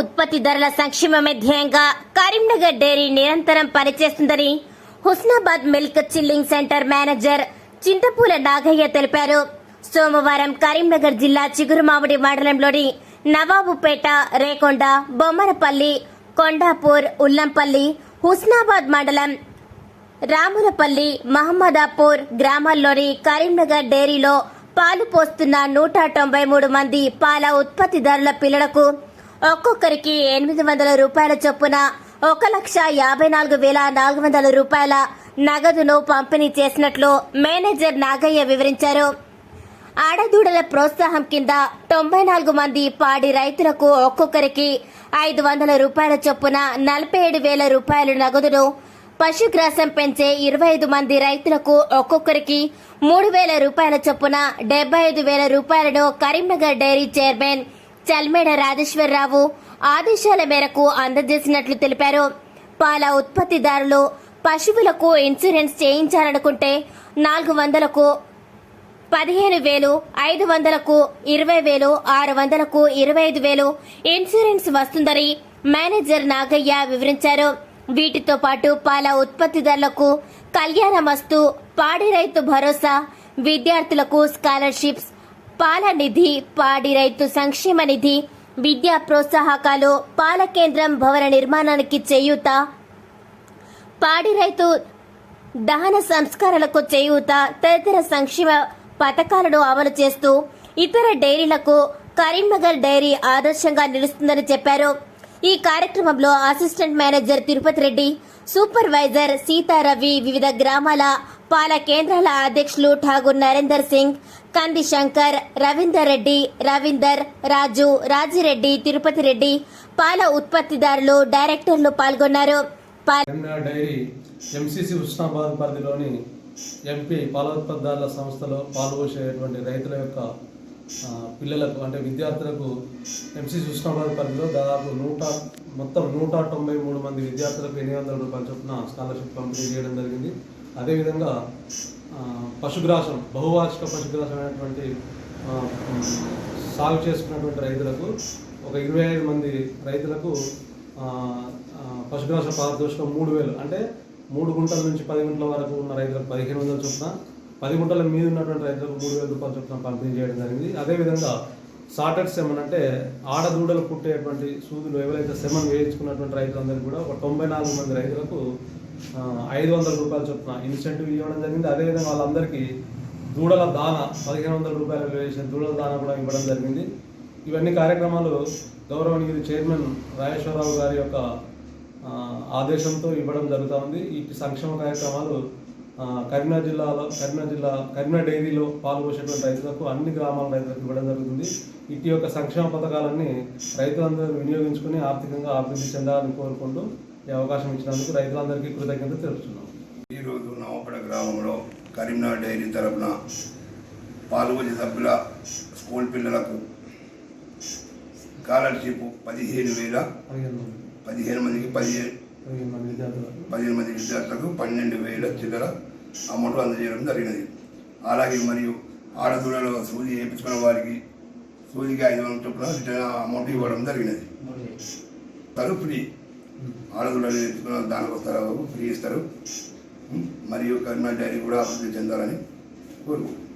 ఉత్పత్తిదారుల సంక్షేమమే ధ్యేయంగా కరీంనగర్ డైరీ నిరంతరం పనిచేస్తుందని Husnabad milk chilling centre manager Chintapula Nagaiah తెలిపారు. సోమవారం కరీంనగర్ జిల్లా చిగురుమామిడి మండలంలోని నవాబుపేట రేకొండ బొమ్మరపల్లి కొండాపూర్ ఉల్లంపల్లి హుస్నాబాద్ మండలం రాములపల్లి మహమ్మదాపూర్ గ్రామాల్లోని కరీంనగర్ డైరీలో పాలు పోస్తున్న నూట తొంభై మూడు మంది పాల ఉత్పత్తిదారుల పిల్లలకు ఒక్కొక్కరికి ఎనిమిది వందల రూపాయల చొప్పున ఒక లక్ష యాభై నాలుగు వేల నాలుగు వందల రూపాయల నగదును పంపిణీ చేసినట్లు మేనేజర్ నాగయ్య వివరించారు. ఆడదూడల ప్రోత్సాహం కింద తొంభై నాలుగు మంది పాడి రైతులకు ఒక్కొక్కరికి ఐదు వందల రూపాయల చొప్పున నలభై ఏడు వేల రూపాయల నగదును పశుగ్రాసం పెంచే ఇరవై ఐదు మంది రైతులకు ఒక్కొక్కరికి మూడు వేల రూపాయల చొప్పున డెబ్బై ఐదు వేల రూపాయలను కరీంనగర్ డైరీ చైర్మన్ చల్మేడ రాజేశ్వరరావు ఆదేశాల మేరకు అందజేసినట్లు తెలిపారు. పాల ఉత్పత్తిదారులు పశువులకు ఇన్సూరెన్స్ చేయించాలనుకుంటే నాలుగు వందలకు పదిహేను వేలు ఐదు వందలకు ఇరవై వేలు ఆరు వందలకు ఇరవై ఐదు వేలు ఇన్సూరెన్స్ వస్తుందని మేనేజర్ నాగయ్య వివరించారు. వీటితో పాటు పాల ఉత్పత్తిదారులకు కళ్యాణమస్తు పాడి రైతు భరోసా విద్యార్థులకు స్కాలర్షిప్స్ పాల నిధి పాడి రైతు సంక్షేమ నిధి విద్యా ప్రోత్సాహకాలు పాల కేంద్రం భవన నిర్మాణానికి చేయూత పాడి రైతు దహన సంస్కారాలకు చేయూత తదితర సంక్షేమ పథకాలను అమలు చేస్తూ ఇతర డైరీలకు కరీంనగర్ డైరీ ఆదర్శంగా నిలుస్తుందని చెప్పారు. ఈ కార్యక్రమంలో assistant manager Tirupati Reddy supervisor Sitaravi వివిధ గ్రామాల పాల కేంద్రాల అధ్యక్షులు ఠాగూర్ నరేందర్ సింగ్ కంది శంకర్ రవీందర్ రెడ్డి రవీందర్ రాజు రాజిరెడ్డి తిరుపతి రెడ్డి పాల ఉత్పత్తిదారులు డైరెక్టర్లు పాల్గొన్నారు. పాల డైరీ ఎంసీసీ ఉస్నాబాద్ పరిధిలోని ఎంపీ పాల ఉత్పత్తిదారుల సంస్థలో పాల్గొసేటువంటి రైతుల యొక్క పిల్లలకు అంటే విద్యార్థులకు ఎంసీసీ ఉస్నాబాద్ పరిధిలో దాదాపు నూట మొత్తం నూట తొంభై మూడు మంది విద్యార్థులకు ఎనిమిది వందల రూపాయల చొప్పున స్కాలర్షిప్ పంపిణీ చేయడం జరిగింది. అదేవిధంగా పశుగ్రాసం బహువార్షిక పశుగ్రాసం అనేటువంటి సాగు చేసుకున్నటువంటి రైతులకు ఒక ఇరవై ఐదు మంది రైతులకు పశుగ్రాస పారితోషికం మూడు వేలు. అంటే మూడు గుంటల నుంచి పది గుంటల వరకు ఉన్న రైతులకు పదిహేను వందల చొప్పున పది గుంటల మీద ఉన్నటువంటి రైతులకు మూడు వేల రూపాయల చొప్పున పంపిణీ చేయడం జరిగింది. అదేవిధంగా సాటెడ్ సెమన్ అంటే ఆడదూడలు పుట్టేటువంటి సూదులు ఎవరైతే సెమన్ వేయించుకున్నటువంటి రైతులందరికీ కూడా ఒక తొంభై నాలుగు మంది రైతులకు ఐదు వందల రూపాయల చొప్పున ఇన్సెంటివ్ ఇవ్వడం జరిగింది. అదేవిధంగా వాళ్ళందరికీ దూడల దాన పదిహేను వందల రూపాయలు వేసిన దూడల దాన కూడా ఇవ్వడం జరిగింది. ఇవన్నీ కార్యక్రమాలు గౌరవనీయులు చైర్మన్ రాజేశ్వరరావు గారి యొక్క ఆదేశంతో ఇవ్వడం జరుగుతూ ఉంది. ఈ సంక్షేమ కార్యక్రమాలు కరీంనగర్ జిల్లాలో కరీంనగర్ జిల్లా కరీంనగర్ డైరీలో పాల్గొసేటువంటి రైతులకు అన్ని గ్రామాల రైతులకు ఇవ్వడం జరుగుతుంది. ఇటు యొక్క సంక్షేమ పథకాలన్నీ రైతులందరూ వినియోగించుకుని ఆర్థికంగా అభివృద్ధి చెందాలని కోరుకుంటూ ఈ అవకాశం ఇచ్చినందుకు రైతులందరికీ కృతజ్ఞత తెలుపుతున్నాం. ఈరోజు నవపడ గ్రామంలో కరీంనగర్ డైరీ తరపున పాల్గొనే సభ్యుల స్కూల్ పిల్లలకు స్కాలర్షిప్ పదిహేను వేల పదిహేను మంది. పదిహేను మందికి పదిహేను పదిహేను మంది విద్యార్థులకు పన్నెండు వేల చిల్లర అమౌంట్ అందజేయడం జరిగినది. అలాగే మరియు ఆడదూడలో సూది వేయించుకున్న వారికి సూదికి ఐదు వందల చొప్పున రిటర్న్ అమౌంట్ ఇవ్వడం జరిగినది. తరు ఫ్రీ ఆడదూడలు దానికి వస్తారు ఫ్రీ ఇస్తారు. మరియు కరీంనగర్ డైరీ కూడా అభివృద్ధి చెందాలని కోరుకుంటున్నాను